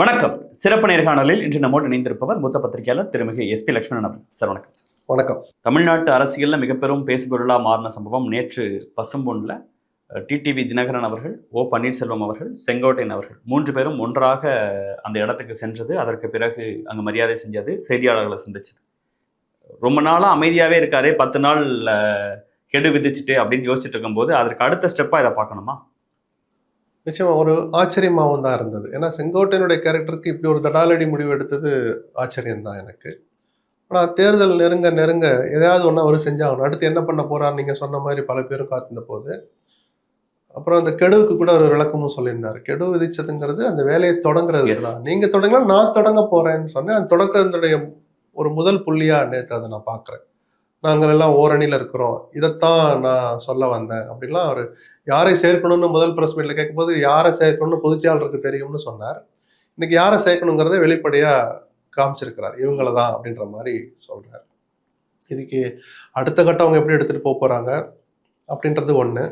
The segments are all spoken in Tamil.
வணக்கம். சிறப்பு நேர்காணலில் இன்று நம்மோடு இணைந்திருப்பவர் மூத்த பத்திரிகையாளர் திருமிகு எஸ்பி லட்சுமணன் அவர்கள். சார் வணக்கம். சார் வணக்கம். தமிழ்நாட்டு அரசியல்ல மிக பெரும் பேசுபொருளா மாறின சம்பவம் நேற்று பசும்பொன்ல டிடிவி தினகரன் அவர்கள் ஓ பன்னீர்செல்வம் அவர்கள் செங்கோட்டையன் அவர்கள் மூன்று பேரும் ஒன்றாக அந்த இடத்துக்கு சென்றது. அதற்கு பிறகு அங்கு மரியாதை செஞ்சது செய்தியாளர்களை சந்திச்சது. ரொம்ப நாளா அமைதியாவே இருக்காரே பத்து நாள் கெடு விதிச்சுட்டு அப்படின்னு யோசிச்சுட்டு இருக்கும்போது அதற்கு அடுத்த ஸ்டெப்பா இதை பார்க்கணுமா? நிச்சயமா ஒரு ஆச்சரியமாகவும் தான் இருந்தது. ஏன்னா செங்கோட்டையனுடைய கேரக்டருக்கு இப்படி ஒரு தடாலடி முடிவு எடுத்தது ஆச்சரியம் தான் எனக்கு. ஆனால் தேர்தல் நெருங்க நெருங்க எதையாவது ஒன்றா அவர் செஞ்சாகணும். அடுத்து என்ன பண்ண போறார் நீங்க சொன்ன மாதிரி பல பேரும் காத்திருந்த போது அப்புறம் அந்த கெடுவுக்கு கூட ஒரு விளக்கமும் சொல்லியிருந்தார். கெடு விதிச்சதுங்கிறது அந்த வேலையை தொடங்குறது. தான் நீங்க தொடங்கலாம் நான் தொடங்க போறேன்னு சொன்னேன். அந்த தொடக்கத்தினுடைய ஒரு முதல் புள்ளியா நேற்று அதை நான் பார்க்குறேன் நாங்கள் எல்லாம் ஓரணியில் இருக்கிறோம். இதைத்தான் நான் சொல்ல வந்தேன். அப்படின்லாம் அவர் யாரை சேர்க்கணும்னு முதல் ப்ரெஸ் மீட்டில் கேட்கும்போது யாரை சேர்க்கணும்னு பொதுச்செயலாளருக்கு தெரியும்னு சொன்னார். இன்னைக்கு யாரை சேர்க்கணுங்கிறத வெளிப்படையாக காமிச்சிருக்கிறார். இவங்கள தான் அப்படின்ற மாதிரி சொல்கிறார் இதுக்கு அடுத்த கட்டம் அவங்க எப்படி எடுத்துகிட்டு போக போகிறாங்க அப்படின்றது ஒன்று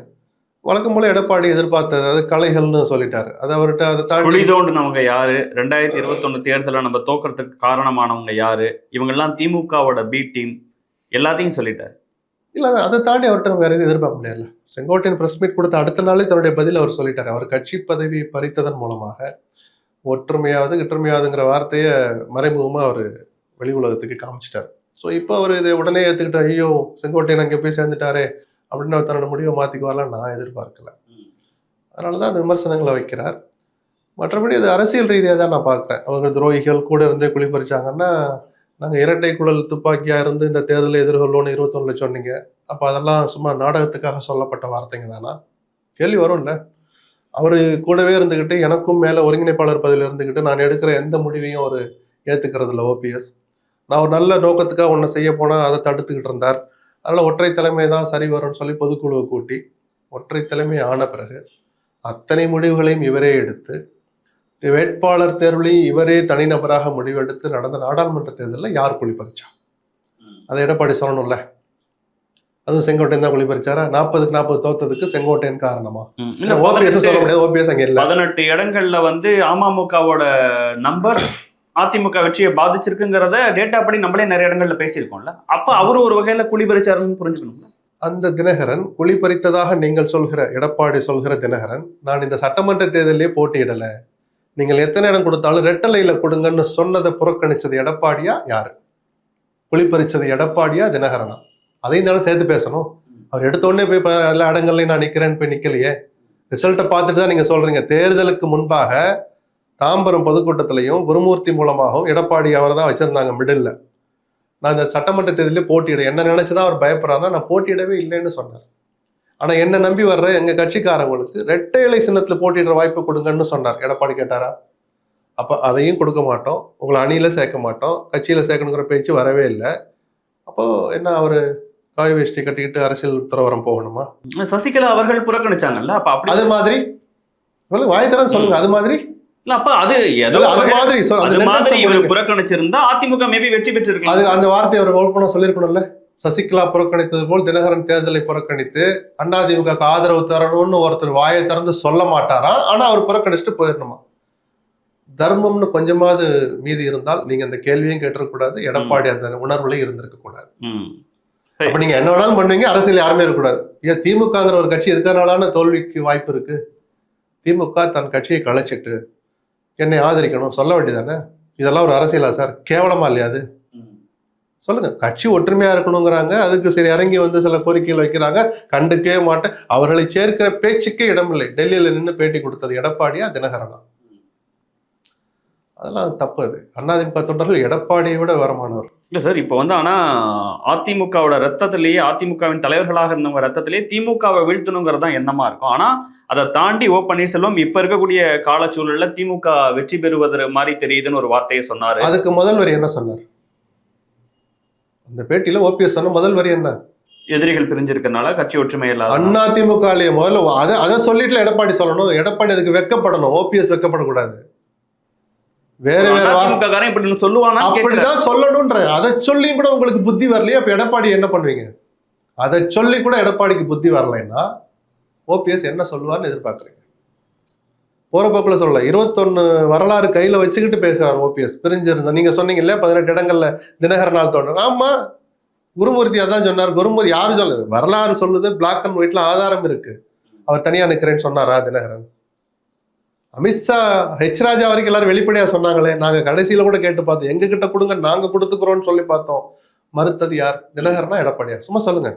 வழக்கம் போல எடப்பாடி எதிர்பார்த்தது அதாவது கலைகள்னு சொல்லிட்டாரு. அது அவர்கிட்ட அதை குழி தாண்டி தோண்டினவங்க யாரு? ரெண்டாயிரத்தி இருபத்தொன்னு தேர்தலில் நம்ம தோக்கிறதுக்கு காரணமானவங்க யாரு? இவங்கெல்லாம் திமுகவோட பி டீம் எல்லாத்தையும் சொல்லிட்டாரு. இல்லை அதை தாண்டி அவர்கிட்ட வேற எதுவும் எதிர்பார்க்க முடியல செங்கோட்டையன் பிரஸ் மீட் கொடுத்த அடுத்த நாளே தன்னுடைய பதில் அவர் சொல்லிட்டார். அவர் கட்சி பதவி பறித்ததன் மூலமாக ஒற்றுமையாவது கிற்றுமையாவதுங்கிற வார்த்தையை மறைமுகமாக அவர் வெளி உலகத்துக்கு காமிச்சிட்டார். ஸோ இப்போ அவர் இதை உடனே ஏத்துக்கிட்டு ஐயோ செங்கோட்டையன் அங்கே போய் சேர்ந்துட்டாரே அப்படின்னு அவர் தன்னோட முடிவை மாற்றிக்குவார்லாம் நான் எதிர்பார்க்கல. அதனால தான் அந்த விமர்சனங்களை வைக்கிறார். மற்றபடி அது அரசியல் ரீதியாக தான் நான் பார்க்குறேன். அவங்க துரோகிகள் கூட இருந்தே குளிப்பறிச்சாங்கன்னா நாங்கள் இரட்டை குழல் துப்பாக்கியாக இருந்து இந்த தேர்தலை எதிர்கொள்ளோன்னு இருபத்தொன்னுல சொன்னீங்க. அப்போ அதெல்லாம் சும்மா நாடகத்துக்காக சொல்லப்பட்ட வார்த்தைங்க தானா? கேள்வி வரும்ல. அவர் கூடவே இருந்துக்கிட்டு எனக்கும் மேலே ஒருங்கிணைப்பாளர் பதவியில் இருந்துக்கிட்டு நான் எடுக்கிற எந்த முடிவையும் அவர் ஏற்றுக்கிறது இல்லை ஓபிஎஸ் நான் ஒரு நல்ல நோக்கத்துக்காக ஒன்று செய்ய போனால் அதை தடுத்துக்கிட்டு இருந்தார். அதனால் ஒற்றை தலைமை தான் சரி வரும்னு சொல்லி பொதுக்குழுவை கூட்டி ஒற்றை தலைமை ஆன பிறகு அத்தனை முடிவுகளையும் இவரே எடுத்து வேட்பாளர் தேர்வுலையும் இவரே தனிநபராக முடிவெடுத்து நடந்த நாடாளுமன்ற தேர்தலில் யார் குளிப்பறிச்சா அதை எடப்பாடி சொல்லணும்ல. அதுவும் செங்கோட்டையன் தான் குளிப்பறிச்சாரா நாற்பதுக்கு நாற்பது தோத்ததுக்கு செங்கோட்டையன் காரணமா? ஓபிஎஸ் சொல்ல முடியாது ஓபிஎஸ் அங்க இல்ல. பதினெட்டு இடங்கள்ல வந்து அமமுகவோட நம்பர் அதிமுக வெற்றியை பாதிச்சிருக்குங்கிறத டேட்டா படி நம்மளே நிறைய இடங்கள்ல பேசியிருக்கோம்ல. அப்ப அவரு ஒரு வகையில குழி பறிச்சாருன்னு புரிஞ்சுக்கணும் அந்த தினகரன் குளிப்பறித்ததாக நீங்கள் சொல்கிற எடப்பாடி சொல்கிற தினகரன் நான் இந்த சட்டமன்ற தேர்தலிலே போட்டியிடல. நீங்கள் எத்தனை இடம் கொடுத்தாலும் ரெட்டலையில் கொடுங்கன்னு சொன்னதை புறக்கணிச்சது எடப்பாடியா யாரு? குளிப்பறிச்சது எடப்பாடியா தினகரனா? அதையும் தானே சேர்த்து பேசணும். அவர் எடுத்த உடனே போய் எல்லா இடங்கள்லையும் நான் நிற்கிறேன்னு போய் நிற்கலையே ரிசல்ட்டை பார்த்துட்டு தான் நீங்கள் சொல்கிறீங்க தேர்தலுக்கு முன்பாக தாம்பரம் பொதுக்கூட்டத்திலையும் குருமூர்த்தி மூலமாகவும் எடப்பாடி அவர் தான் வச்சுருந்தாங்க மிடில் நான் இந்த சட்டமன்ற தேர்தலில் போட்டியிட என்ன நினைச்சுதான் அவர் பயப்படுறாருன்னா நான் போட்டியிடவே இல்லைன்னு சொன்னார். ஆனா என்ன நம்பி வர்ற எங்க கட்சிக்காரங்களுக்கு ரெட்டை இலை சின்னத்துல போட்டியிடுற வாய்ப்பு கொடுங்கன்னு சொன்னார். எடப்பாடி கேட்டாரா? அப்ப அதையும் கொடுக்க மாட்டோம். உங்களை அணியில சேர்க்க மாட்டோம். கட்சியில சேர்க்கணுங்கிற பேச்சு வரவே இல்லை. அப்போ என்ன அவரு காய் வேஷ்டி கட்டிக்கிட்டு அரசியல் உத்தரவரம் போகணுமா? சசிகலா அவர்கள் புறக்கணிச்சாங்கல்ல அப்ப அப்படி அது மாதிரி. சொல்லுங்க வாய் தரேன் சொல்லுங்க. அது மாதிரி? இல்ல அப்ப அது ஏதோ இல்ல, அது மாதிரி அது மாதிரி இவர். புறக்கணிச்சிருந்தா அதிமுக மேபி வெற்றி அது பெற்றிருக்கலாம் அந்த வார்த்தையை அவர் ஓப்பனா சொல்லியிருக்கணும்ல? சசிகலா புறக்கணித்தது போல் தினகரன் தேர்தலை புறக்கணித்து அதிமுக ஆதரவு தரணும்னு ஒருத்தர் வாயை திறந்து சொல்ல மாட்டாராம். ஆனா அவர் புறக்கணிச்சுட்டு போயிடணுமா தர்மம்னு கொஞ்சமாவது மீதி இருந்தால் நீங்க அந்த கேள்வியும் கேட்டிருக்க எடப்பாடி அந்த உணர்வுல இருந்திருக்க கூடாது. அப்ப நீங்க என்ன வேணாலும் பண்ணுவீங்க அரசியல் யாருமே இருக்கக்கூடாது. ஏன் திமுகங்கிற ஒரு கட்சி இருக்கறனாலான தோல்விக்கு வாய்ப்பு இருக்கு. திமுக தன் கட்சியை கலைச்சிட்டு என்னை ஆதரிக்கணும் சொல்ல வேண்டியதானே? இதெல்லாம் ஒரு அரசியலா சார்? கேவலமா இல்லையா அது? ம். சொல்லுங்க. கட்சி ஒற்றுமையா இருக்கணுங்கிறாங்க. அதுக்கு சரி இறங்கி வந்து சில கோரிக்கைகள் வைக்கிறாங்க. கண்டுக்கவே மாட்டேன். அவர்களை சேர்க்கிற பேச்சுக்கே இடமில்லை. டெல்லியில நின்று பேட்டி கொடுத்தது எடப்பாடியா தினகரனா? அதெல்லாம் தப்பு அது. அதிமுக தொண்டர்கள் எடப்பாடியை விட வரமானவர் இல்ல சார் இப்போ வந்து ஆனா அதிமுகவோட ரத்தத்திலேயே அதிமுகவின் தலைவர்களாக இருந்தவங்க ரத்தத்திலேயே திமுகவை வீழ்த்தணுங்கிறது தான் எண்ணமா இருக்கும். ஆனா அதை தாண்டி ஓ பன்னீர்செல்வம் இப்ப இருக்கக்கூடிய காலச்சூழல்ல திமுக வெற்றி பெறுவது மாதிரி தெரியுதுன்னு ஒரு வார்த்தையை சொன்னாரு. அதுக்கு முதல் வரி என்ன சொன்னார்? அந்த பேட்டியில ஓபிஎஸ் சொன்ன முதல் வரி என்ன? எதிரிகள் பிரிஞ்சிருக்கனால கட்சி ஒற்றுமை இல்லாத அதிமுக முதல்ல அதை அதை சொல்லிட்டுல எடப்பாடி சொல்லணும். எடப்பாடி அதுக்கு வெக்கப்படணும். ஓபிஎஸ் வெக்கப்படக்கூடாது. வேற வேற இப்படி சொல்லுவானா. அப்படிதான் சொல்லணும்ன்ற அதை சொல்லியும் கூட உங்களுக்கு புத்தி வரலையே? அப்ப எடப்பாடி என்ன பண்ணுவீங்க? அதை சொல்லி கூட எடப்பாடிக்கு புத்தி வரலைன்னா ஓபிஎஸ் என்ன சொல்லுவார்னு எதிர்பார்க்குறீங்க? போற போக்குல சொல்லல. இருபத்தொன்னு வரலாறு கையில வச்சுக்கிட்டு பேசுகிறார் ஓபிஎஸ் பிரிஞ்சிருந்தா. நீங்க சொன்னீங்கல்ல பதினெட்டு இடங்கள்ல தினகரன் நாள் தோன்றும் ஆமா. குருமூர்த்தி அதான் சொன்னார். குருமூர்த்தி யாரும் சொல்ல வரலாறு சொல்லுது. பிளாக் அண்ட் ஒயிட்ல ஆதாரம் இருக்கு. அவர் தனியா நிற்கிறேன்னு சொன்னாரா தினகரன்? அமித்ஷா ஹெச் ராஜா வரைக்கும் எல்லாரும் வெளிப்படையா சொன்னாங்களே. நாங்க கடைசியில் கூட கேட்டு பார்த்தோம். எங்ககிட்ட கொடுங்க நாங்க கொடுத்துக்கிறோம்னு சொல்லி பார்த்தோம். மறுத்தது யார்? தினகரனா எடப்பாடியார். சும்மா சொல்லுங்க.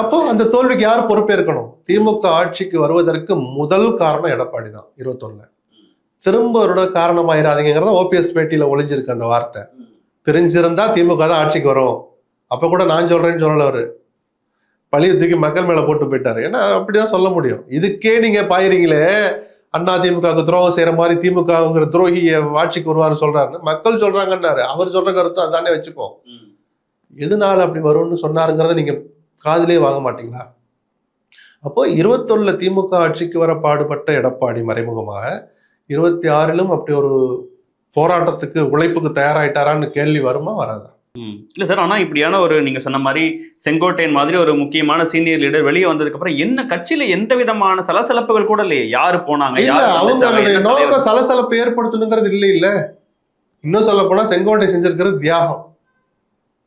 அப்போ அந்த தோல்விக்கு யார் பொறுப்பேற்கணும்? திமுக ஆட்சிக்கு வருவதற்கு முதல் காரணம் எடப்பாடி தான் இருபத்தொன்னுல. திரும்ப அவரோட காரணமாயிராதீங்கிறத ஓபிஎஸ் பேட்டியில ஒளிஞ்சிருக்கு அந்த வார்த்தை. பிரிஞ்சிருந்தா திமுக தான் ஆட்சிக்கு வரும். அப்ப கூட நான் சொல்றேன்னு சொல்லல அவரு. பழிய தூக்கி மக்கள் மேல போட்டு போயிட்டாரு. ஏன்னா அப்படிதான் சொல்ல முடியும். இதுக்கே நீங்க பாயிறீங்களே. அண்ணா திமுகவுக்கு துரோகம் செய்யற மாதிரி திமுகங்கிற துரோகிய ஆட்சிக்கு வருவாரு சொல்றாருன்னு மக்கள் சொல்றாங்கன்னாரு. அவர் சொல்ற கருத்து அதானே வச்சுப்போம். எதனால அப்படி வரும்னு சொன்னாருங்கிறத நீங்க காதிலே வாங்க மாட்டீங்களா அப்போ இருபத்தொன்னுல திமுக ஆட்சிக்கு வர பாடுபட்ட எடப்பாடி மறைமுகமாக இருபத்தி ஆறிலும் அப்படி ஒரு போராட்டத்துக்கு உழைப்புக்கு தயாராயிட்டாரான்னு கேள்வி வருமா வராதா. இல்ல சார் ஆனா இப்படியான ஒரு நீங்க சொன்ன மாதிரி செங்கோட்டையன் மாதிரி ஒரு முக்கியமான சீனியர் லீடர் வெளியே வந்ததுக்கு அப்புறம் என்ன கட்சியில எந்த விதமான சலசலப்புகள் கூட இல்லையே யாரு போனாங்க அவங்களுடைய? நோக்கம் சலசலப்பு ஏற்படுத்தணுங்கிறது இல்லை இல்ல இன்னும் சொல்ல போனா செங்கோட்டை செஞ்சிருக்கிறது தியாகம்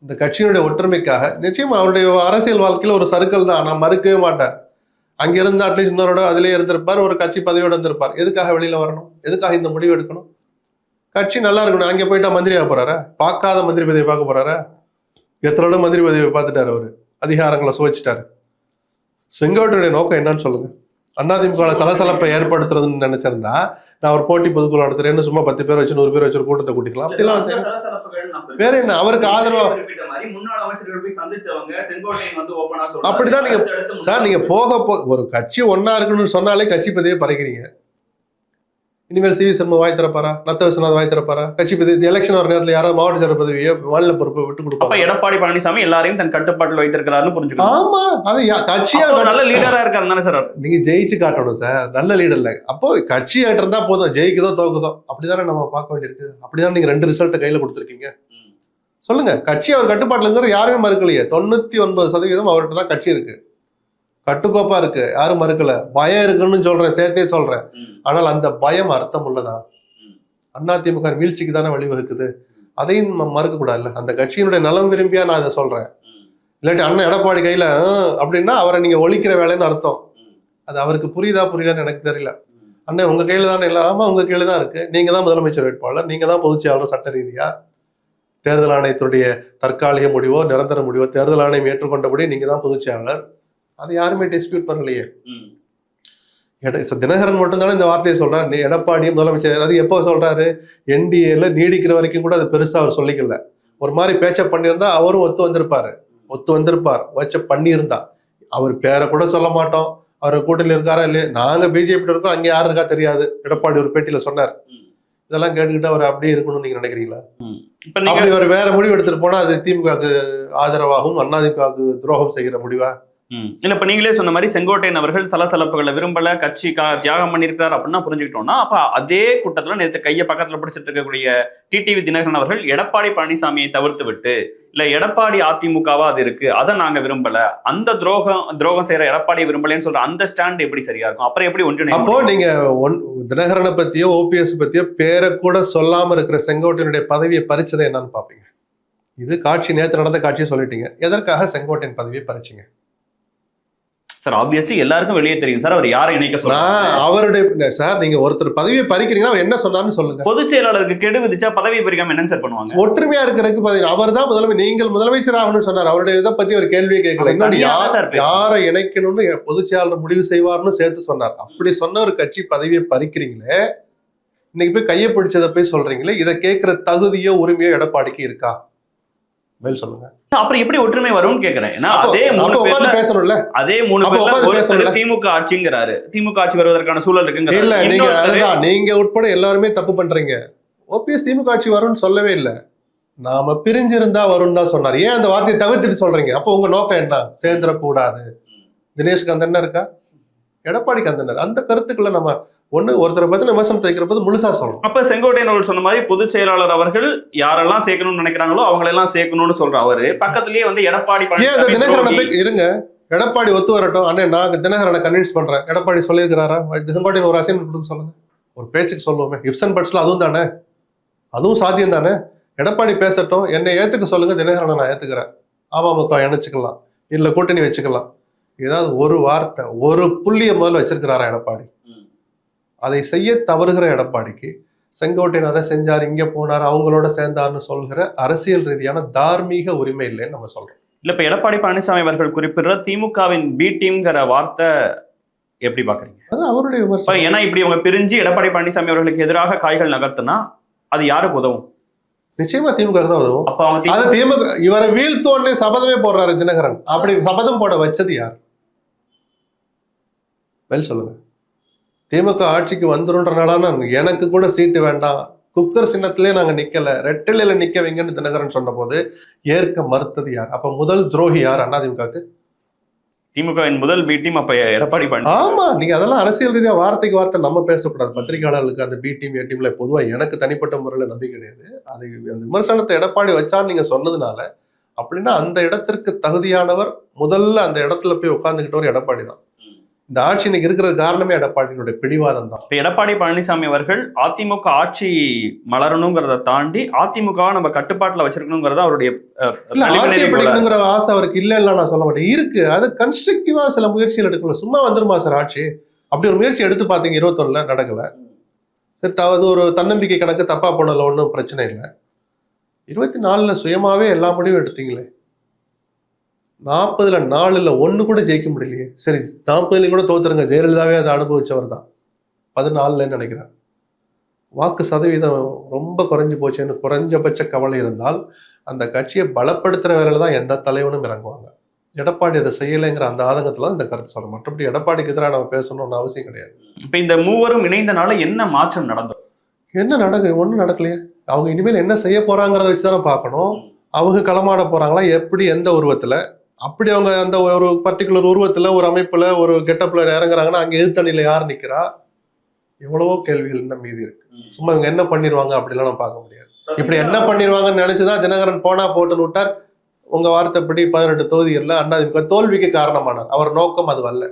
இந்த கட்சியினுடைய ஒற்றுமைக்காக நிச்சயம் அவருடைய அரசியல் வாழ்க்கையில் ஒரு சர்க்கிள் தான். நான் மறுக்கவே மாட்டேன். அங்கே இருந்து அட்லீஸ்ட் இன்னொரு அதிலே இருந்திருப்பார் ஒரு கட்சி பதவியோட இருந்திருப்பார் எதுக்காக வெளியில் வரணும்? எதுக்காக இந்த முடிவு எடுக்கணும்? கட்சி நல்லா இருக்கணும். அங்கே போயிட்டா மந்திரியாக போறாரா? பார்க்காத மந்திரி பதவி பார்க்க போறாரா? எத்தனோட மந்திரி பதவி பார்த்துட்டார் அவர்? அதிகாரங்களை சுவைச்சிட்டாரு. செங்கோட்டையுடைய நோக்கம் என்னன்னு சொல்லுங்க. அதிமுக சலசலப்பை ஏற்படுத்துறதுன்னு நினைச்சிருந்தா நான் ஒரு போட்டி பொதுக்குழு நடத்துறேன்னு சும்மா பத்து பேர் வச்சு நூறு பேர் வச்சு ஒரு கூட்டத்தை கூட்டிக்கலாம். அப்படிலாம். வேற என்ன? அவருக்கு ஆதரவா. அப்படிதான் நீங்க- சார் நீங்க போக போ ஒரு கட்சி ஒன்னா இருக்குன்னு சொன்னாலே கட்சி பதவியை பறிக்கிறீங்க. இனிமேல் சிவி சர்மா வாய் திறப்பாரா? நத்த விஸ்வநாத் வாய் திறப்பாரா? கட்சி பதவி எலெக்ஷன் வர நேரத்துல யாரோ மாவட்ட செயலர் பதவியை மாநில பொறுப்பை விட்டு கொடுப்பாங்க எடப்பாடி பழனிசாமி எல்லாரையும் தன் கட்டுப்பாட்டில் வைத்திருக்கிறாருன்னு புரிஞ்சுக்கணும். ஆமா அது கட்சியா நல்ல லீடரா இருக்காரு தானே சார் நீங்க ஜெயிச்சு காட்டணும் சார். நல்ல லீடர் இல்ல. அப்போ கட்சி ஆகிட்டு இருந்தா போதும். ஜெயிக்குதோ தோக்குதோ. அப்படிதானே நம்ம பார்க்க வேண்டியிருக்கு. அப்படிதானே நீங்க ரெண்டு ரிசல்ட் கையில கொடுத்துருக்கீங்க. சொல்லுங்க. கட்சி அவர் கட்டுப்பாட்டுல இருக்கிறது யாருமே மறுக்கலையே. தொண்ணூத்தி ஒன்பது சதவீதம் அவர்கிட்ட தான் கட்சி இருக்கு. கட்டுக்கோப்பா இருக்கு. யாரும் மறுக்கல. பயம் இருக்குன்னு சொல்றேன் சேர்த்தே சொல்றேன். ஆனால் அந்த பயம் அர்த்தம் உள்ளதா? ம். அதிமுக வீழ்ச்சிக்கு தானே வழிவகுக்குது. அதையும் மறுக்க கூடாதுல்ல அந்த கட்சியினுடைய நலம் விரும்பியா நான் இதை சொல்றேன். இல்லாட்டி அண்ணன் எடப்பாடி கையில அப்படின்னா அவரை நீங்க ஒழிக்கிற வேலைன்னு அர்த்தம். அது அவருக்கு புரியுதா புரியுதான்னு எனக்கு தெரியல. அண்ணன் உங்க கையில தானே இல்லை. ஆமா உங்க கையில தான் இருக்கு. நீங்க தான் முதலமைச்சர் வேட்பாளர். நீங்க தான் பொதுச்செயலாளர் சட்ட ரீதியா. தேர்தல் ஆணையத்துடைய தற்காலிக முடிவோ நிரந்தர முடிவோ தேர்தல் ஆணையம் ஏற்றுக்கொண்டபடி நீங்க தான் பொதுச்செயலாளர் அதை யாருமே டிஸ்பியூட் பண்ணலையே. தினகரன் மட்டும் தானே இந்த வார்த்தையை சொல்றாரு? நீ எடப்பாடியும் முதலமைச்சர் அது எப்போ சொல்றாரு? என்டிஏல நீடிக்கிற வரைக்கும் கூட அது பெருசா அவர் சொல்லிக்கல. ஒரு மாதிரி பேச்ச பண்ணியிருந்தா அவரும் ஒத்து வந்திருப்பாரு. ஒத்து வந்திருப்பார். வச்ச பண்ணியிருந்தா. அவர் பேரை கூட சொல்ல மாட்டோம். அவர் கூட்டணியில் இருக்காரா இல்லையா? நாங்க பிஜேபி இருக்கோம். அங்க யாரு இருக்கா தெரியாது. எடப்பாடி ஒரு பேட்டியில சொன்னார். இதெல்லாம் கேட்டுக்கிட்டு அவர் அப்படியே இருக்கணும்னு நீங்க நினைக்கிறீங்களா? அப்படி அவர் வேற முடிவு எடுத்துட்டு போனா அது திமுகவுக்கு ஆதரவாகவும் அதிமுகவுக்கு துரோகம் செய்கிற முடிவா. இல்ல இப்ப நீங்களே சொன்ன மாதிரி செங்கோட்டையன் அவர்கள் சலசலப்புகளை விரும்பல கட்சி தியாகம் பண்ணியிருக்காரு அப்படின்னா புரிஞ்சுக்கிட்டோம்னா அப்ப அதே கூட்டத்துல நேத்து கையை பக்கத்துல பிடிச்சிட்டு இருக்கக்கூடிய டிடிவி தினகரன் அவர்கள் எடப்பாடி பழனிசாமியை தவிர்த்து விட்டு இல்ல எடப்பாடி அதிமுகவா அது இருக்கு அதை நாங்க விரும்பல அந்த துரோகம் துரோகம் செய்யற எடப்பாடி விரும்பலன்னு சொல்ற அந்த ஸ்டாண்ட் எப்படி சரியா இருக்கும்? அப்புறம் எப்படி ஒன்றிணைய அப்போ? நீங்க ஒன் தினகரனை பத்தியோ ஓபிஎஸ் பத்தியோ பேரை கூட சொல்லாம இருக்கிற செங்கோட்டையனுடைய பதவியை பறிச்சதை என்னன்னு பாப்பீங்க. இது காட்சி நேத்து நடந்த காட்சியை சொல்லிட்டீங்க. எதற்காக செங்கோட்டையன் பதவியை பறிச்சீங்க? சார் ஆப்வியஸ்லி எல்லாருக்கும் வெளியே தெரியும். சார் அவர் யாரை இணைக்க சொல்றாங்க அவருடைய சார் நீங்க ஒருத்தர் பதவியை பறிக்கிறீங்கன்னா அவர் என்ன சொன்னார்னு சொல்லுங்க. பொதுச் செயலாளருக்கு கெடு விதிச்சா பதவி பறிக்காம என்னங்க சார் பண்ணுவாங்க? ஒற்றுமையா இருக்கிறதுக்கு அவர் தான் முதலமை நீங்கள் முதலமைச்சர் ஆகணும்னு சொன்னார். அவருடைய இதை பத்தி ஒரு கேள்வியே கேட்கல. இன்னொன்னு தனியா யார். யாரை இணைக்கணும்னு பொதுச் செயலாளர் முடிவு செய்வார்னு சேர்த்து சொன்னார். அப்படி சொன்ன ஒரு கட்சி பதவியை பறிக்கிறீங்களே இன்னைக்கு போய் கையை பிடிச்சதை போய் சொல்றீங்களே இதை கேட்கிற தகுதியோ உரிமையோ எடப்பாடிக்கு இருக்கா? மேல் சொல்லுங்க. அப்புறம் எப்படி ஒற்றுமை வரும்னு கேக்குறேன். ஏன்னா அதே மூணு பேர்ல பேசணும்ல? அதே மூணு பேர்ல ஒருத்தர். திமுக ஆட்சிங்கிறாரு. திமுக ஆட்சி வருவதற்கான சூழல் இல்ல இருக்குங்கிறாரு நீங்க அதுதான் நீங்க உட்பட எல்லாருமே தப்பு பண்றீங்க. ஓபிஎஸ் திமுக ஆட்சி வரும்னு சொல்லவே இல்லை. நாம பிரிஞ்சிருந்தா வரும்னு தான் சொன்னார். ஏன் அந்த வார்த்தையை தவிர்த்துட்டு சொல்றீங்க? அப்போ உங்க நோக்கம் என்ன? சேர்ந்துடக்கூடாது. தினேஷ்க்கு அந்த எண்ணம் இருக்கா? எடப்பாடிக்கு அந்த எண்ணம் அந்த கருத்துக்களை நம்ம ஒண்ணு ஒருத்தரை பத்தி விமர்சனத்தை வைக்கிற போது முழுசா சொல்லணும். அப்ப செங்கோட்டையன் சொன்ன மாதிரி பொதுச் செயலாளர் அவர்கள் யாரெல்லாம் சேர்க்கணும்னு நினைக்கிறாங்களோ அவங்களெல்லாம் சேர்க்கணும்னு சொல்ற அவரு பக்கத்திலேயே வந்து எடப்பாடி ஏன் தினகரனை. போய் இருங்க. எடப்பாடி ஒத்து வரட்டும். அண்ணே நான் தினகரனை கன்வின்ஸ் பண்றேன். எடப்பாடி சொல்லியிருக்கிறாரா? செங்கோட்டையன் ஒரு அசைன்மெண்ட் கொடுக்க சொல்லுங்க. ஒரு பேச்சுக்கு சொல்லுவோமே. இப்சன் பட்ஸ்ல அதுவும் தானே? அதுவும் சாத்தியம் தானே? எடப்பாடி பேசட்டும். என்னை ஏத்துக்க சொல்லுங்க. தினகரனை நான் ஏத்துக்கிறேன். அமமுக இணைச்சுக்கலாம். இல்ல கூட்டணி வச்சுக்கலாம். ஏதாவது ஒரு வார்த்தை ஒரு புள்ளிய முதல்ல வச்சிருக்கிறாரா எடப்பாடி. அதை செய்ய தவறுகிற எடப்பாடிக்கு செங்கோட்டையன் அதை செஞ்சார் இங்க போனார் அவங்களோட சேர்ந்தார்னு சொல்கிற அரசியல் ரீதியான தார்மீக உரிமை இல்லைன்னு நம்ம சொல்றோம். இல்ல இப்ப எடப்பாடி பழனிசாமி அவர்கள் குறிப்பிடுற திமுகவின் பி டீம்ங்கிற வார்த்தை எப்படி பாக்குறீங்க? அது அவருடைய விமர்சனம். ஏன்னா இப்படி இவங்க பிரிஞ்சு எடப்பாடி பழனிசாமி அவர்களுக்கு எதிராக காய்கள் நகர்த்துனா அது யாருக்கு உதவும்? நிச்சயமா திமுக தான் உதவும். அவங்க அது திமுக இவரை வீழ்த்தோன்னே சபதமே போடுறாரு தினகரன். அப்படி சபதம் போட வச்சது யார்? வெல் சொல்லுங்க. திமுக ஆட்சிக்கு வந்துருன்றனால எனக்கு கூட சீட்டு வேண்டாம். குக்கர் சின்னத்திலே நாங்க நிக்கல. ரெட்டிலையில நிக்க வைங்கன்னு தினகரன் சொன்ன போது ஏற்க மறுத்தது யார்? அப்ப முதல் துரோகி யார் அதிமுகக்கு திமுகவின் முதல் பி டீம் அப்ப எடப்பாடி பழனிசாமி. ஆமா நீங்க அதெல்லாம் அரசியல் ரீதியா வார்த்தைக்கு வார்த்தை நம்ம பேசக்கூடாது. பத்திரிகையாளர்களுக்கு அந்த பி டீம் ஏ டீம்ல பொதுவா எனக்கு தனிப்பட்ட முறையில நம்பிக்கை கிடையாது. அது அந்த விமர்சனத்தை எடப்பாடி வச்சார் நீங்க சொன்னதுனால அப்படின்னா அந்த இடத்திற்கு தகுதியானவர் முதல்ல அந்த இடத்துல போய் உட்கார்ந்துக்கிட்டவர் எடப்பாடி தான். இந்த ஆட்சி இன்னைக்கு இருக்கிறது காரணமே எடப்பாடியினுடைய பிடிவாதம் தான் இப்ப எடப்பாடி பழனிசாமி அவர்கள் அதிமுக ஆட்சி மலரணுங்கிறத தாண்டி அதிமுக நம்ம கட்டுப்பாட்டுல வச்சிருக்கணுங்கிறத அவருடைய பிடிக்கணுங்கிற ஆசை அவருக்கு இல்ல இல்ல நான் சொல்ல மாட்டேன். இருக்கு. அது கன்ஸ்ட்ரக்டிவா சில முயற்சிகள் எடுக்கணும். சும்மா வந்துருமா சார் ஆட்சி? அப்படி ஒரு முயற்சி எடுத்து பாத்தீங்க இருபத்தொன்னுல நடக்கல. சரி அது ஒரு தன்னம்பிக்கை கணக்கு தப்பா போனதுல ஒன்றும் பிரச்சனை இல்லை. இருபத்தி நாலுல சுயமாவே எல்லா முடிவும் எடுத்தீங்களே. நாற்பதுல நாலுல ஒண்ணு கூட ஜெயிக்க முடியலையே. சரி நாற்பதுலயும் கூட தோத்துருங்க. ஜெயலலிதாவே அதை அனுபவிச்சவர் தான் பதினாலுலன்னு நினைக்கிறேன். வாக்கு சதவீதம் ரொம்ப குறைஞ்சு போச்சுன்னு குறைஞ்சபட்ச கவலை இருந்தால் அந்த கட்சியை பலப்படுத்துற வேலையில தான் எந்த தலைவனும் இறங்குவாங்க. எடப்பாடி அதை செய்யலைங்கிற அந்த ஆதங்கத்துல தான் இந்த கருத்து சொல்றேன். மற்றபடி எடப்பாடிக்கு எதிராக நம்ம பேசணும்னு அவசியம் கிடையாது. இப்ப இந்த மூவரும் இணைந்தனால என்ன மாற்றம் நடந்தது? என்ன நடக்குது ஒன்றும் நடக்கலையே. அவங்க இனிமேல் என்ன செய்ய போறாங்கிறத வச்சு தானே பார்க்கணும். அவங்க களமாட போறாங்களா? எப்படி? எந்த உருவத்துல? அப்படி அவங்க அந்த ஒரு பர்டிகுலர் உருவத்துல ஒரு அமைப்புல ஒரு கெட்டப்ல இறங்குறாங்கன்னா அங்க எதிர்த்தணியில யார் நிக்கிறா? எவ்வளவோ கேள்விகள் இன்னும் மீதி இருக்கு. சும்மா இவங்க என்ன பண்ணிடுவாங்க அப்படிலாம் நம்ம பார்க்க முடியாது. இப்படி என்ன பண்ணிடுவாங்கன்னு நினைச்சுதான் தினகரன் போனா போட்டுன்னு விட்டார். உங்க வார்த்தைப்படி பதினெட்டு தொகுதிகள்ல அண்ணாதிமுக தோல்விக்கு காரணமானார். அவர் நோக்கம் அது அல்ல.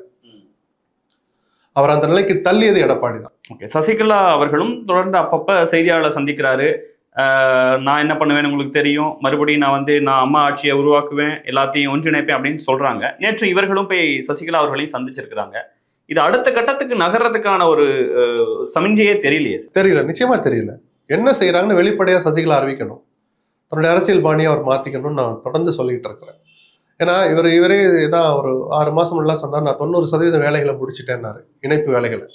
அவர் அந்த நிலைக்கு தள்ளியது எடப்பாடி தான் ஓகே சசிகலா அவர்களும் தொடர்ந்து அப்பப்ப செய்தியாளர்களை சந்திக்கிறாரு. நான் என்ன பண்ணுவேன்னு உங்களுக்கு தெரியும். மறுபடியும் நான் வந்து நான் அம்மா ஆட்சியை உருவாக்குவேன் எல்லாத்தையும் ஒன்றிணைப்பேன் அப்படின்னு சொல்கிறாங்க நேற்று இவர்களும் போய் சசிகலா அவர்களையும் சந்திச்சிருக்கிறாங்க. இது அடுத்த கட்டத்துக்கு நகர்றதுக்கான ஒரு சமிஞ்சையே தெரியலையே தெரியல நிச்சயமா தெரியல. என்ன செய்யறாங்கன்னு வெளிப்படையா சசிகலா அறிவிக்கணும். தன்னுடைய அரசியல் பாணியை அவர் மாத்திக்கணும்னு நான் தொடர்ந்து சொல்லிட்டு இருக்கிறேன். ஏன்னா இவர் இவரே இதான் ஒரு ஆறு மாசம் முன்னாடி சொன்னார் நான் தொண்ணூறு சதவீத வேலைகளை முடிச்சுட்டேன்னாரு இணைப்பு வேலைகளை.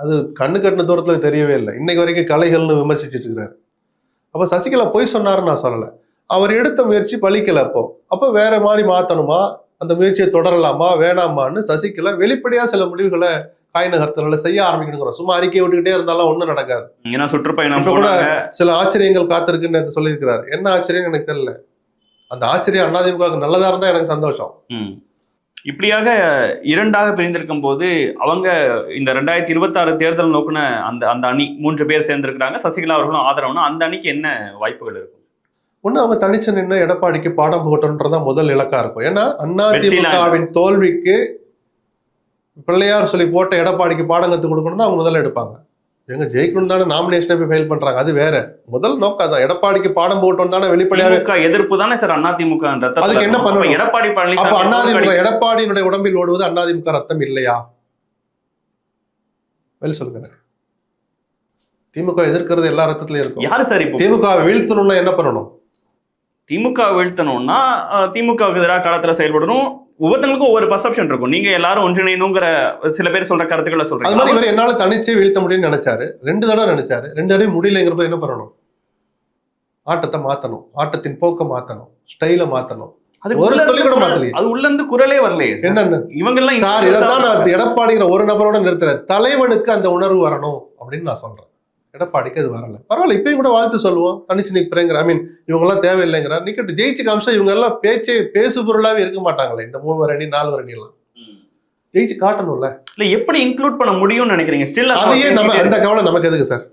அது கண்ணு கட்டின தூரத்துல தெரியவே இல்லை. இன்னைக்கு வரைக்கும் கலைகள்னு விமர்சிச்சுட்டு இருக்கிறாரு. அப்ப சசிகலா பொய் சொன்னாருன்னு நான் சொல்லல. அவர் எடுத்த முயற்சி பலிக்கல அப்போ. அப்போ வேற மாதிரி மாத்தணுமா? அந்த முயற்சியை தொடரலாமா? வேணாமான்னு சசிகலா வெளிப்படையா சில முடிவுகளை காய் நகர்த்தல செய்ய ஆரம்பிக்கணுங்கிறோம் சும்மா அறிக்கை விட்டுக்கிட்டே இருந்தாலும் ஒண்ணும் நடக்காது. ஏன்னா சுற்றுப்பயணம் கூட சில ஆச்சரியங்கள் காத்திருக்குன்னு சொல்லியிருக்கிறாரு. என்ன ஆச்சரியம் எனக்கு தெரியல. அந்த ஆச்சரியம் அதிமுக நல்லதா இருந்தா எனக்கு சந்தோஷம். இப்படியாக இரண்டாக பிரிந்திருக்கும் போது அவங்க இந்த ரெண்டாயிரத்தி இருபத்தாறு தேர்தல் நோக்குன அந்த அந்த அணி மூன்று பேர் சேர்ந்திருக்கிறாங்க. சசிகலா அவர்களும் ஆதரவுனா அந்த அணிக்கு என்ன வாய்ப்புகள் இருக்கும்? ஒண்ணு அவங்க தனிச்சு நின்று எடப்பாடிக்கு பாடம் புகட்டன்றதான் முதல் இலக்கா இருக்கும். ஏன்னா அதிமுகவின் தோல்விக்கு பிள்ளையார் சொல்லி போட்ட எடப்பாடிக்கு பாடம் கத்து கொடுக்கணும் அவங்க முதல்ல எடுப்பாங்க. எங்க ஜெயிக்கணும் தானே நாமினேஷனை போய் ஃபெயில் பண்றாங்க. அது வேற. முதல் நோக்கம் அதான். எடப்பாடிக்கு பாடம் போட்டோம் தானே வெளிப்படையாவே திமுக எதிர்ப்பு தானே சார்? அதிமுக அதுக்கு என்ன பண்ணணும்? எடப்பாடி அப்ப அதிமுக எடப்பாடியினுடைய உடம்பில் ஓடுவது அதிமுக ரத்தம் இல்லையா? வெளி சொல்லுங்க எனக்கு. திமுக எதிர்க்கிறது எல்லா ரத்தத்திலயும் இருக்கும். யாரு சார் இப்போ? திமுக வீழ்த்தணும்னா என்ன பண்ணணும்? திமுக வீழ்த்தணும்னா திமுகவுக்கு எதிராக களத்துல செயல்படணும். ஒவ்வொருத்தங்களுக்கும் ஒவ்வொரு பர்செப்ஷன் இருக்கும். நீங்க எல்லாரும் ஒன்றிணைணுங்கிற சில பேர் சொல்ற கருத்துக்களை அது சொல்றீங்க மாதிரி இவர் என்னால தனிச்சே வீழ்த்த முடியும்னு நினைச்சாரு. ரெண்டு தடவை நினைச்சாரு. ரெண்டு தடவை முடியலைங்கிறப்ப என்ன பண்ணணும்? ஆட்டத்தை மாத்தணும். ஆட்டத்தின் போக்க மாத்தணும். ஸ்டைல மாத்தணும். அது ஒரு துளி கூட மாத்தலையே. அது உள்ள இருந்து குரலே வரலையே. என்னன்னு? இவங்க எல்லாம் சார் இதைத்தான் நான் எடப்பாடிங்கிற ஒரு நபரோட நிறுத்துறேன். தலைவனுக்கு அந்த உணர்வு வரணும் அப்படின்னு நான் சொல்றேன். எடப்பாடிக்கு அது வரல. பரவாயில்ல இப்பயும் கூட வாழ்த்து சொல்லுவோம். தனிச்சு நிற்பேங்கிற ஐ மீன் இவங்க எல்லாம் தேவையில்லைங்கிற நிக்கட்டு ஜெயிச்சு காமிச்சா இவங்க எல்லாம் பேச்சே பேசு பொருளாவே இருக்க மாட்டாங்களே இந்த மூணு அணி நாலு அணி எல்லாம். ஜெயிச்சு காட்டணும்ல. இல்ல எப்படி இன்க்ளூட் பண்ண முடியும்னு நினைக்கிறீங்க? ஸ்டில் அதையே நம்ம அந்த கவலை நமக்கு எதுக்கு சார்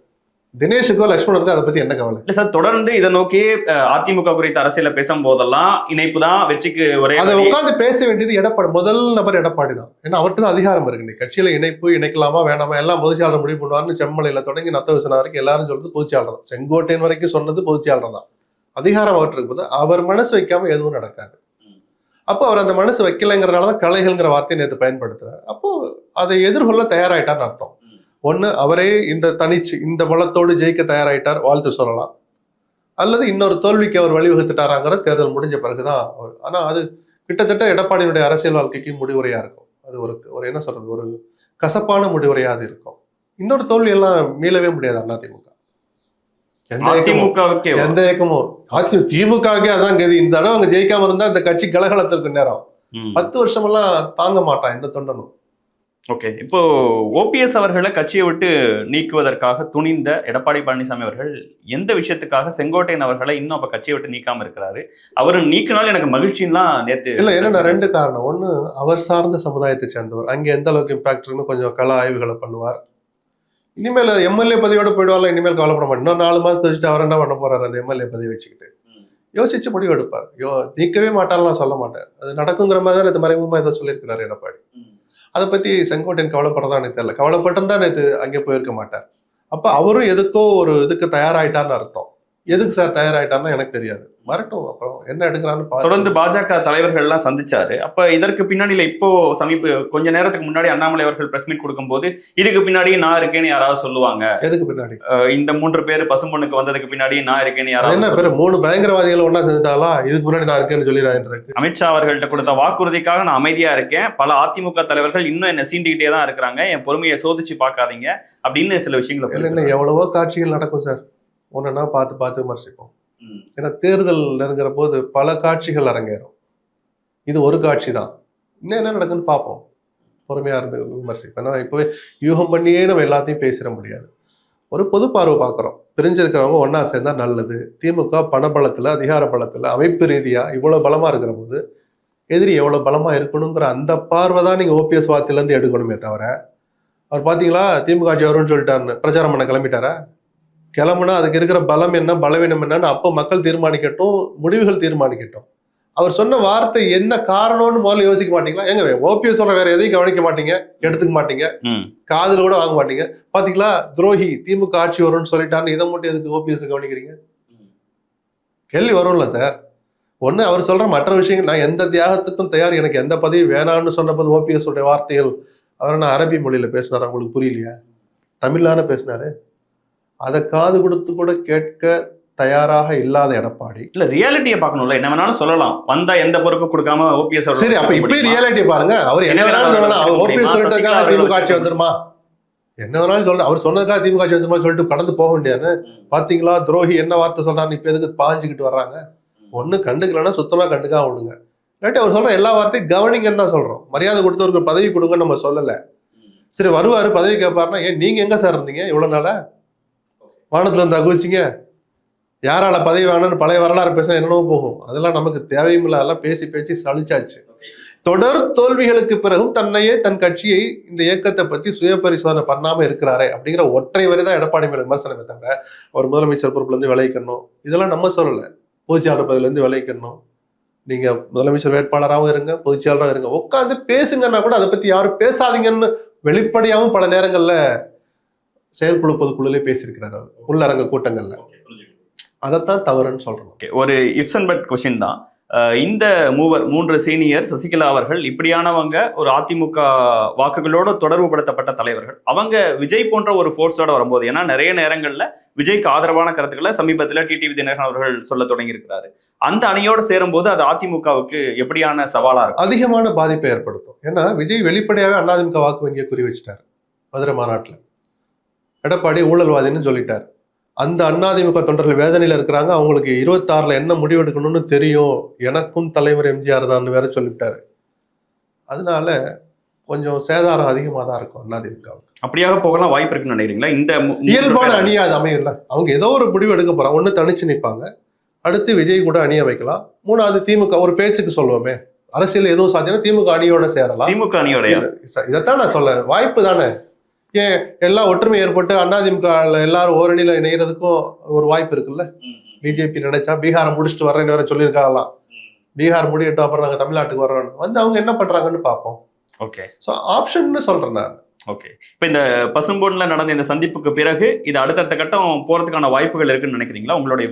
தினேஷுக்கோ லட்சுமணனுக்கோ அதை பத்தி என்ன கவலை? இல்ல சார் தொடர்ந்து இதை நோக்கி அதிமுக குறித்த அரசியல பேசும் போதெல்லாம் இணைப்பு தான் வெற்றிக்கு ஒரே அதை வழி. உட்கார்ந்து பேச வேண்டியது எடப்பாடி முதல் நபர் எடப்பாடி தான். ஏன்னா அவர்கிட்ட தான் அதிகாரம் இருக்கு. இன்னைக்கு கட்சியில இணைப்பு இணைக்கலாமா வேணாமா எல்லாம் பொதுச்செயலாளர் முடிவு பண்ணுவார்னு செம்மலையில தொடங்கி நத்த விசனா வரைக்கும் எல்லாரும் சொல்றது பொதுச்செயலாளர் தான். செங்கோட்டையன் வரைக்கும் சொன்னது பொதுச்செயலாளர் தான். அதிகாரம் அவர்கிட்ட இருக்கும்போது அவர் மனசு வைக்காம எதுவும் நடக்காது. அப்போ அவர் அந்த மனசு வைக்கலைங்கிறனால தான் கலைகள்ங்கிற வார்த்தையை நேற்று பயன்படுத்துறாரு. அப்போ அதை எதிர்கொள்ள தயாராயிட்டார்னு அர்த்தம். ஒண்ணு அவரே இந்த தனிச்சு இந்த பலத்தோடு ஜெயிக்க தயாராயிட்டார் வாழ்த்து சொல்லலாம். அல்லது இன்னொரு தோல்விக்கு அவர் வழிவகுத்துட்டாராங்கிற தேர்தல் முடிஞ்ச பிறகுதான் அவர். ஆனா அது கிட்டத்தட்ட எடப்பாடியினுடைய அரசியல் வாழ்க்கைக்கு முடிவுரையா இருக்கும். அது ஒரு ஒரு என்ன சொல்றது ஒரு கசப்பான முடிவுரையா அது இருக்கும். இன்னொரு தோல்வி எல்லாம் மீளவே முடியாது அதிமுக. எந்த இயக்கமும் எந்த இயக்கமும் அதி திமுகவுக்கே அதான் கதி. இந்த தடவை அவங்க ஜெயிக்காம இருந்தா இந்த கட்சி கலகலத்திற்கு நேரம். பத்து வருஷமெல்லாம் தாங்க மாட்டான் எந்த தொண்டனும். ஓகே இப்போ ஓபிஎஸ் அவர்களை கட்சியை விட்டு நீக்குவதற்காக துணிந்த எடப்பாடி பழனிசாமி அவர்கள் எந்த விஷயத்துக்காக செங்கோட்டையன் அவர்களை இன்னும் அப்ப கட்சியை விட்டு நீக்காம இருக்கிறாரு? அவரு நீக்கினால் எனக்கு மகிழ்ச்சின்லாம் நேத்து இல்ல என்னன்னா ரெண்டு காரணம். ஒண்ணு அவர் சார்ந்த சமுதாயத்தை சேர்ந்தவர். அங்க எந்த அளவுக்கு இம்பாக்ட் இருக்குன்னு கொஞ்சம் கள ஆய்வுகளை பண்ணுவார். இனிமேல் எம்எல்ஏ பதவியோட போயிடுவார்ல இனிமேல் கவலைப்பட மாட்டேன் இன்னும் நாலு மாசம் வச்சுட்டு அவர் என்ன பண்ண போறாரு அந்த எம்எல்ஏ பதவி வச்சுக்கிட்டு. யோசிச்சு முடிவு எடுப்பார். யோ நீக்கவே மாட்டார்லாம் சொல்ல மாட்டேன். அது நடக்குங்கிற மாதிரி தான் நேற்று மறைமுகமா ஏதோ சொல்லியிருக்கிறாரு எடப்பாடி. அதை பத்தி செங்கோட்டையன் கவலைப்படுறதா எனக்கு தெரியல. கவலைப்பட்டிருந்தா நேற்று அங்கே போயிருக்க மாட்டார். அப்போ அவரும் எதுக்கோ ஒரு இதுக்கு தயாராயிட்டார்னு அர்த்தம். எதுக்கு சார் தயாராயிட்டார்னு எனக்கு தெரியாது. வரட்டும் அப்புறம் என்ன எடுக்கிறான்னு தொடர்ந்து பாஜக தலைவர்கள் எல்லாம் சந்திச்சாரு. அப்ப இதற்கு பின்னணியில இப்போ சமீப கொஞ்ச நேரத்துக்கு முன்னாடி அண்ணாமலை அவர்கள் பிரஸ் மீட் கொடுக்கும்போது இதுக்கு பின்னாடி நான் இருக்கேன்னு யாராவது சொல்லுவாங்க? எதுக்கு பின்னாடி? இந்த மூன்று பேர் பசும்பொண்ணுக்கு வந்ததுக்கு பின்னாடி நான் இருக்கேன்னு யாராவது என்ன பேரு? மூணு பயங்கரவாதிகள் ஒண்ணா செஞ்சுட்டாலா இதுக்கு முன்னாடி நான் இருக்கேன்னு சொல்லிடுறாரு அமித்ஷா அவர்கள்ட்ட கொடுத்த வாக்குறுதிக்காக நான் அமைதியா இருக்கேன். பல அதிமுக தலைவர்கள் இன்னும் என்ன சீண்டிக்கிட்டே தான் இருக்கிறாங்க. என் பொறுமையை சோதிச்சு பார்க்காதீங்க. அப்படின்னு சில விஷயங்களை. எவ்வளவோ காட்சிகள் நடக்கும் சார். ஒன்னொன்னா பார்த்து பார்த்து விமர்சிப்போம். ஏன்னா தேர்தல் நெருங்குற போது பல காட்சிகள் அரங்கேறும். இது ஒரு காட்சி தான் இன்னும் என்ன நடக்குன்னு பார்ப்போம். பொறுமையா இருந்து விமர்சிப்போம். ஏன்னா இப்பவே யூகம் பண்ணியே நம்ம எல்லாத்தையும் பேசிட முடியாது. ஒரு பொது பார்வை பார்க்குறோம். பிரிஞ்சிருக்கிறவங்க ஒண்ணா சேர்ந்தா நல்லது. திமுக பணபலத்துல அதிகார பலத்துல அமைப்பு ரீதியா இவ்வளவு பலமா இருக்கிற போது எதிரி எவ்வளவு பலமா இருக்கணுங்கிற அந்த பார்வை தான் நீங்க ஓபிஎஸ் வார்த்தையில இருந்து எடுக்கணுமே தவிர. அவர் பாத்தீங்களா திமுக ஆட்சி வரும்னு சொல்லிட்டாருன்னு. பிரச்சாரம் பண்ண கிளம்பிட்டாரா? கிளம்புனா அதுக்கு இருக்கிற பலம் என்ன பலவீனம் என்னன்னு அப்போ மக்கள் தீர்மானிக்கட்டும் முடிவுகள் தீர்மானிக்கட்டும். அவர் சொன்ன வார்த்தை என்ன காரணம்னு முதல்ல யோசிக்க மாட்டீங்களா? எங்க ஓபிஎஸ் சொல்ற வேற எதையும் கவனிக்க மாட்டீங்க எடுத்துக்க மாட்டீங்க. காதுல கூட வாங்க மாட்டீங்க. பாத்தீங்களா? துரோகி திமுக ஆட்சி வரும்னு சொல்லிட்டாருன்னு இதை மட்டும் எதுக்கு ஓபிஎஸ் கவனிக்கிறீங்க? கேள்வி வரும்ல சார். ஒண்ணு அவர் சொல்ற மற்ற விஷயங்கள் நான் எந்த தியாகத்துக்கும் தயார் எனக்கு எந்த பதவி வேணாம்னு சொன்னபோது ஓபிஎஸ் உடைய வார்த்தைகள் அவர் நான் அரபி மொழியில பேசினார்? உங்களுக்கு புரியலையா? தமிழ்லான பேசினாரு? அதை காது கொடுத்து கூட கேட்க தயாராக இல்லாத எடப்பாடி. இல்ல ரியாலிட்டியை பார்க்கணும்ல. என்ன வேணாலும் சொல்லலாம். வந்தா எந்த பொறுப்பும் கொடுக்காம ஓபிஎஸ் சரி அப்ப இப்பயும் ரியாலிட்டி பாருங்க. அவர் என்ன வேணாலும் சொல்லலாம். அவர்? ஓபிஎஸ் சொல்லிட்டதுக்காக திமுக ஆட்சி வந்துருமா? என்ன வேணாலும் சொல்ல அவர் சொன்னதுக்காக திமுக ஆட்சி வந்துருமா சொல்லிட்டு கடந்து போக முடியாது பாத்தீங்களா? துரோகி என்ன வார்த்தை சொல்றான்னு இப்ப எதுக்கு பாஞ்சுக்கிட்டு வர்றாங்க? ஒண்ணு கண்டுக்கலன்னா சுத்தமா கண்டுக்காம விடுங்க. இல்லாட்டி அவர் சொல்ற எல்லா வார்த்தையும் கவனிங்கன்னு தான் சொல்றோம். மரியாதை கொடுத்தவருக்கு பதவி கொடுங்கன்னு நம்ம சொல்லல. சரி வருவாரு பதவி கேட்பாருன்னா ஏன் நீங்க எங்க சார் இருந்தீங்க இவ்வளவு நாளா? வானத்தில் இருந்து அகுவிச்சிங்க யாரால பதவி வேணும்னு பழைய வரலாறு பேச என்னென்னவோ போகும். அதெல்லாம் நமக்கு தேவையும் இல்லை அதெல்லாம் பேசி பேசி சலிச்சாச்சு. தொடர் தோல்விகளுக்கு பிறகும் தன்னையே தன் கட்சியை இந்த இயக்கத்தை பத்தி சுய பரிசோதனை பண்ணாம இருக்கிறாரே அப்படிங்கிற ஒற்றை வரி தான் எடப்பாடி மேல விமர்சனமே தவிர அவர் முதலமைச்சர் பொறுப்புல இருந்து விளைவிக்கணும் இதெல்லாம் நம்ம சொல்லல. பொதுச்செயலாளர் பதவியில இருந்து விளைவிக்கணும் நீங்க முதலமைச்சர் வேட்பாளராகவும் இருங்க பொதுச்செயலராகவும் இருங்க. உட்காந்து பேசுங்கன்னா கூட அதை பத்தி யாரும் பேசாதீங்கன்னு வெளிப்படையாகவும் பல நேரங்கள்ல செயற்குழு பொதுக்குழுலே பேசியிருக்கிறார் அவர். உள்ளரங்க கூட்டங்கள்ல. அதைத்தான் தவறுன்னு சொல்றோம். Okay, ஒரு இப்சன்பட் கொஸ்டின் தான். இந்த மூவர் மூன்று சீனியர் சசிகலா அவர்கள் இப்படியானவங்க ஒரு அதிமுக வாக்குகளோட தொடர்புபடுத்தப்பட்ட தலைவர்கள். அவங்க விஜய் போன்ற ஒரு ஃபோர்ஸோட வரும்போது ஏன்னா நிறைய நேரங்கள்ல விஜய்க்கு ஆதரவான கருத்துக்களை சமீபத்தில் டிடிவி தினகரன் அவர்கள் சொல்ல தொடங்கி இருக்கிறாரு அந்த அணியோட சேரும்போது அது அதிமுகவுக்கு எப்படியான சவாலா இருக்கும்? அதிகமான பாதிப்பை ஏற்படுத்தும். ஏன்னா விஜய் வெளிப்படையாவே அதிமுக வாக்கு வங்கியை குறி வச்சிட்டார். மதுரை மாநாட்டுல. எடப்பாடி ஊழல்வாதின்னு சொல்லிட்டார். அந்த அதிமுக தொண்டர்கள் வேதனையில இருக்கிறாங்க. அவங்களுக்கு இருபத்தாறுல என்ன முடிவு எடுக்கணும்னு தெரியும். எனக்கும் தலைவர் எம்ஜிஆர் தான் வேற சொல்லிவிட்டாரு. அதனால கொஞ்சம் சேதாரம் அதிகமாக தான் இருக்கும் அதிமுகவுக்கு அப்படியாக போகலாம் வாய்ப்பு இருக்குன்னு நினைக்கிறீங்களா? இந்த இயல்பான அணியா அது அமையல. அவங்க ஏதோ ஒரு முடிவு எடுக்க போறாங்க. ஒண்ணு தனிச்சு நிற்பாங்க அடுத்து விஜய் கூட அணி அமைக்கலாம். மூணாவது திமுக ஒரு பேச்சுக்கு சொல்லுவோமே. அரசியல் எதுவும் சாத்தியம் திமுக அணியோட சேரலாம். திமுக அணியோடைய? இதைத்தான் நான் சொல்ல வாய்ப்பு தானே. ஏன் எல்லாம் ஒற்றுமை ஏற்பட்டு அதிமுக எல்லாரும் ஓரணியில இணைகிறதுக்கும் ஒரு வாய்ப்பு இருக்குல்ல? பிஜேபி நினைச்சா பீகாரை முடிச்சுட்டு வரேன்னு வேற சொல்லியிருக்காங்களாம். பீகார் முடியட்டும் அப்புறம் நாங்க தமிழ்நாட்டுக்கு வர்றோம்னு வந்து அவங்க என்ன பண்றாங்கன்னு பார்ப்போம். ஓகே. ஸோ ஆப்ஷன்னு சொல்றேன் நான். ஓகே. இப்போ இந்த பசும்பொன்ல நடந்த இந்த சந்திப்புக்கு பிறகு இது அடுத்தடுத்த கட்டம் போறதுக்கான வாய்ப்புகள் இருக்குன்னு நினைக்கிறீங்களா? உங்களுடைய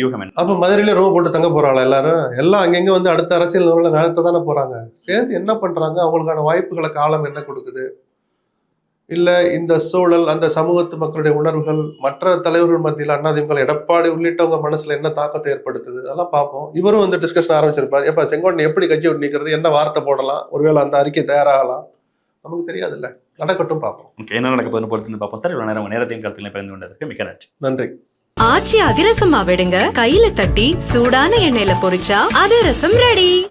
யூகம் என்ன? அப்ப மதுரையில ரூம் போட்டு தங்க போறாங்களா எல்லாரும். எல்லாம் அங்கங்க வந்து அடுத்த அரசியல் நடத்த தானே போறாங்க. சேர்ந்து என்ன பண்றாங்க? அவங்களுக்கான வாய்ப்புகளை காலம் என்ன கொடுக்குது? இல்ல இந்த சூழல் அந்த சமூகத்து மக்களுடைய உணர்வுகள் மற்ற தலைவர்கள் மத்தியில் அண்ணாதிமுக எடப்பாடி உள்ளிட்டவங்க மனசுல என்ன தாக்கத்தை ஏற்படுத்துது? அதெல்லாம் பார்ப்போம். இவரும் வந்து டிஸ்கஷன் ஆரம்பிச்சிருப்பாரு. எப்ப செங்கோட்டன் எப்படி கட்சி விட்டு நிக்கிறது? என்ன வார்த்தை போடலாம்? ஒருவேளை அந்த அறிக்கை தயாராகலாம். நமக்கு தெரியாதுல்ல. நடக்கட்டும் பார்ப்போம். ஓகே என்ன நடக்க போகுதுன்னு பொறுத்து வந்து பார்ப்போம் சார். இவ்வளவு நேரம் நேரத்தையும் கருத்துக்களையும் பகிர்ந்து கொண்டதுக்கு மிக்க நன்றி. நன்றி. ஆச்சி அதிரசமா விடுங்க. கையில தட்டி சூடான எண்ணெயில பொரிச்சா அதிரசம் ரெடி